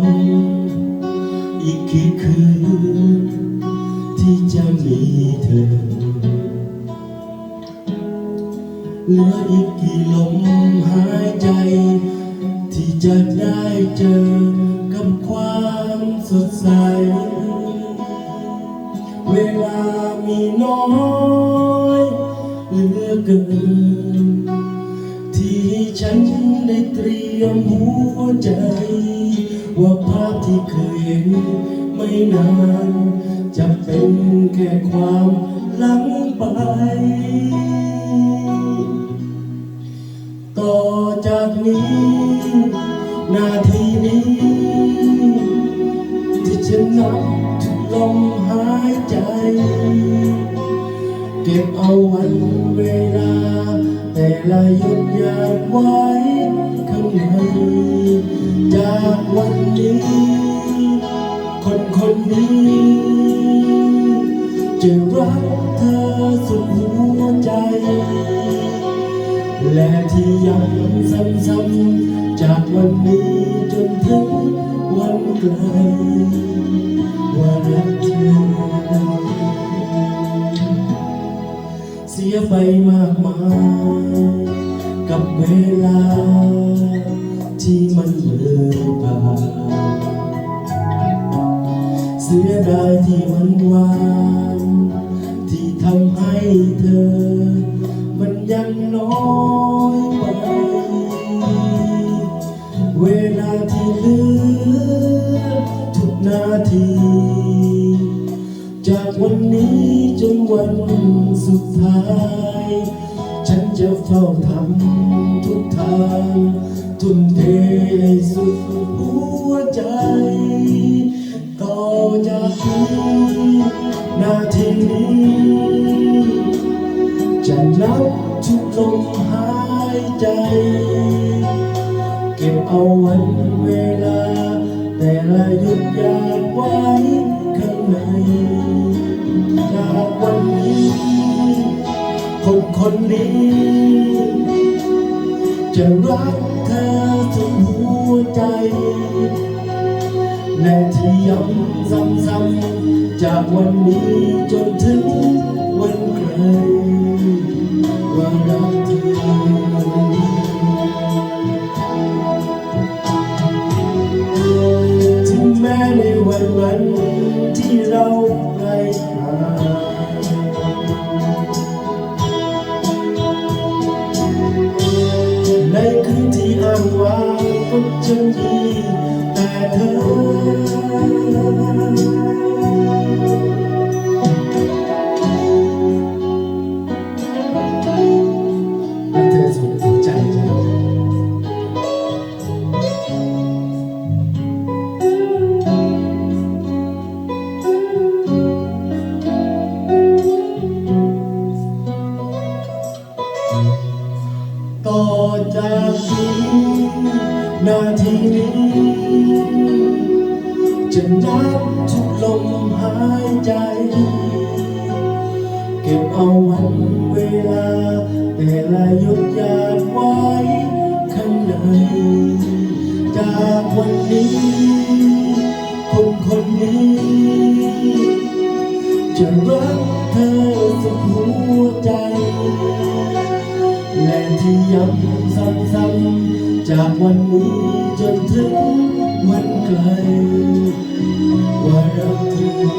บุญอีกกี่คืน ที่จะมีเธอ เหลืออีกกี่ลมหายใจ ที่จะได้เจอกับความสดใส เวลามีน้อยเหลือเกิน ฉันได้เตรียมหัวใจ ว่าภาพที่เคยเห็นไม่นาน จะเป็นแค่ความหลังไป ต่อจากนี้ นาทีนี้ ที่ฉันนับลมหายใจ ก็บเอาวันเวลา แต่ละหยดหยาดไว้ข้างในจากวันนี้ คนคนนี้ จะรักเธอสุดหัวใจ และที่ย้ำซ้ำๆจากวันนี้จนถึงวันไกลว่ารัก สียไปมากมายกับเวลา ที่มันเลยผ่านเสียดายที่มันวานที่ทำให้เธอ มันยังน้อยไป เวลาที่เหลือทุกนาที จากวันนี้จนวัน สุดท้าย ฉันจะเฝ้าทำทุกทางทุ่มเทให้สุดหัวใจต่อจากนี้นาทีนี้จะนับทุกลมหายใจ เก็บเอาวันเวลา แต่ละหยุดยาดไว้ คนนนี้ จะรักเธอสุดหัวใจและที่ย้ำซ้ำๆจากวันนี้จนถึงวันไกลว่ารักเธอถึงแม้ในวันวันาง นาทีนี้จะนับทุกลมหายใจ เก็บเอาวันเวลา แต่ละหยดหยาดไว้ข้างในจากวันนี้ คนคนนี้ จะรักเธอสุดหัวใจ และที่ย้ำซ้ำๆ จากวันนี้จนถึงวันไกลว่ารักเธอ